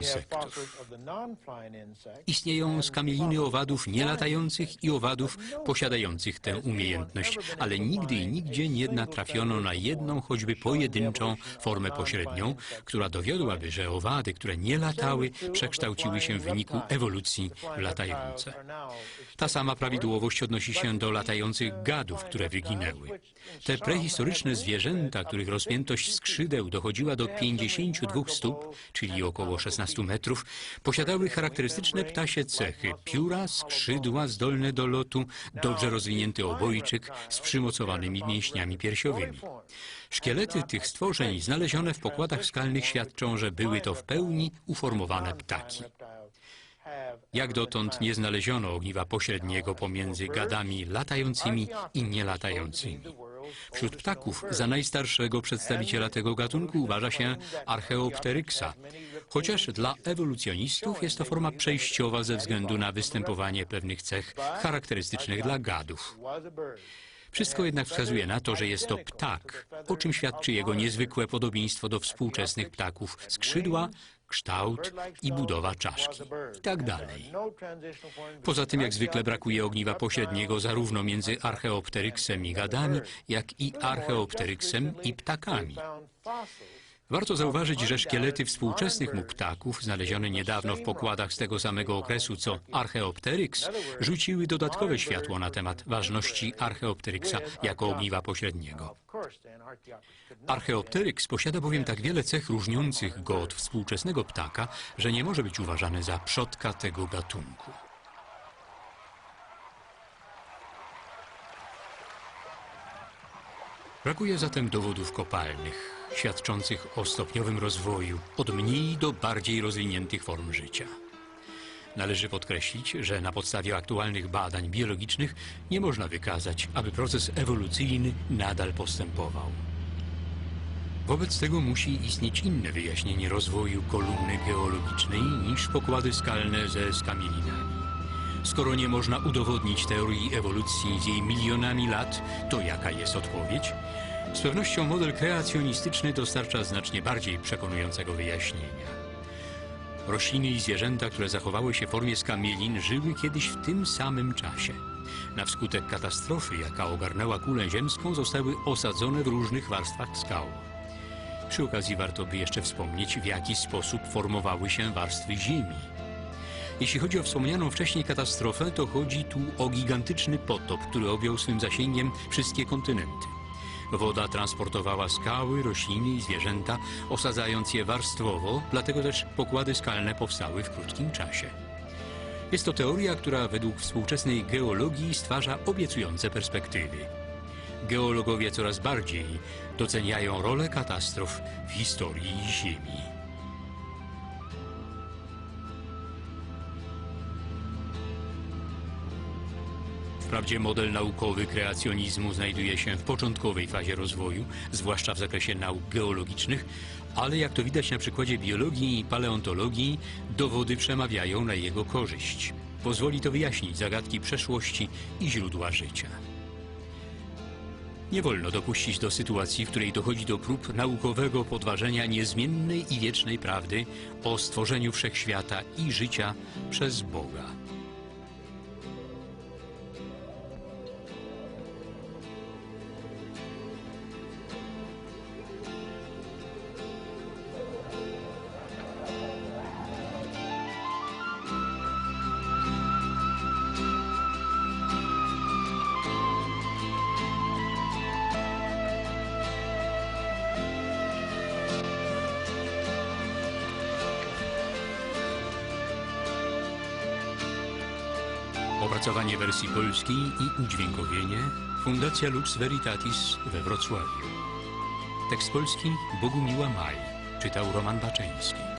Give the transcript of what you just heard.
insektów. Istnieją skamieliny owadów nielatających i owadów posiadających tę umiejętność, ale nigdy i nigdzie nie natrafiono na jedną choćby pojedynczą formę pośrednią, która dowiodłaby, że owady, które nie latały, przekształciły się w wyniku ewolucji w latające. Ta sama prawidłowość odnosi się do latających gadów, które wyginęły. Te prehistoryczne zwierzęta, których rozpiętość skrzydeł dochodziła do 52 stóp, czyli około 16 metrów, posiadały charakterystyczne ptasie cechy. Pióra, skrzydła zdolne do lotu, dobrze rozwinięty obojczyk z przymocowanymi mięśniami piersiowymi. Szkielety tych stworzeń znalezione w pokładach skalnych świadczą, że były to w pełni uformowane ptaki. Jak dotąd nie znaleziono ogniwa pośredniego pomiędzy gadami latającymi i nielatającymi. Wśród ptaków za najstarszego przedstawiciela tego gatunku uważa się Archeopteryxa, chociaż dla ewolucjonistów jest to forma przejściowa ze względu na występowanie pewnych cech charakterystycznych dla gadów. Wszystko jednak wskazuje na to, że jest to ptak, o czym świadczy jego niezwykłe podobieństwo do współczesnych ptaków, skrzydła, kształt i budowa czaszki i tak dalej. Poza tym jak zwykle brakuje ogniwa pośredniego zarówno między Archeopteryksem i gadami, jak i Archeopteryksem i ptakami. Warto zauważyć, że szkielety współczesnych mu ptaków, znalezione niedawno w pokładach z tego samego okresu co Archeopteryx, rzuciły dodatkowe światło na temat ważności Archeopteryxa jako ogniwa pośredniego. Archeopteryx posiada bowiem tak wiele cech różniących go od współczesnego ptaka, że nie może być uważany za przodka tego gatunku. Brakuje zatem dowodów kopalnych świadczących o stopniowym rozwoju od mniej do bardziej rozwiniętych form życia. Należy podkreślić, że na podstawie aktualnych badań biologicznych nie można wykazać, aby proces ewolucyjny nadal postępował. Wobec tego musi istnieć inne wyjaśnienie rozwoju kolumny geologicznej niż pokłady skalne ze skamielinami. Skoro nie można udowodnić teorii ewolucji z jej milionami lat, to jaka jest odpowiedź? Z pewnością model kreacjonistyczny dostarcza znacznie bardziej przekonującego wyjaśnienia. Rośliny i zwierzęta, które zachowały się w formie skamielin, żyły kiedyś w tym samym czasie. Na wskutek katastrofy, jaka ogarnęła kulę ziemską, zostały osadzone w różnych warstwach skał. Przy okazji warto by jeszcze wspomnieć, w jaki sposób formowały się warstwy ziemi. Jeśli chodzi o wspomnianą wcześniej katastrofę, to chodzi tu o gigantyczny potop, który objął swym zasięgiem wszystkie kontynenty. Woda transportowała skały, rośliny i zwierzęta, osadzając je warstwowo, dlatego też pokłady skalne powstały w krótkim czasie. Jest to teoria, która według współczesnej geologii stwarza obiecujące perspektywy. Geologowie coraz bardziej doceniają rolę katastrof w historii Ziemi. Wprawdzie model naukowy kreacjonizmu znajduje się w początkowej fazie rozwoju, zwłaszcza w zakresie nauk geologicznych, ale jak to widać na przykładzie biologii i paleontologii, dowody przemawiają na jego korzyść. Pozwoli to wyjaśnić zagadki przeszłości i źródła życia. Nie wolno dopuścić do sytuacji, w której dochodzi do prób naukowego podważenia niezmiennej i wiecznej prawdy o stworzeniu wszechświata i życia przez Boga. Opracowanie wersji polskiej i udźwiękowienie Fundacja Lux Veritatis we Wrocławiu. Tekst polski Bogumiła Maj. Czytał Roman Baczyński.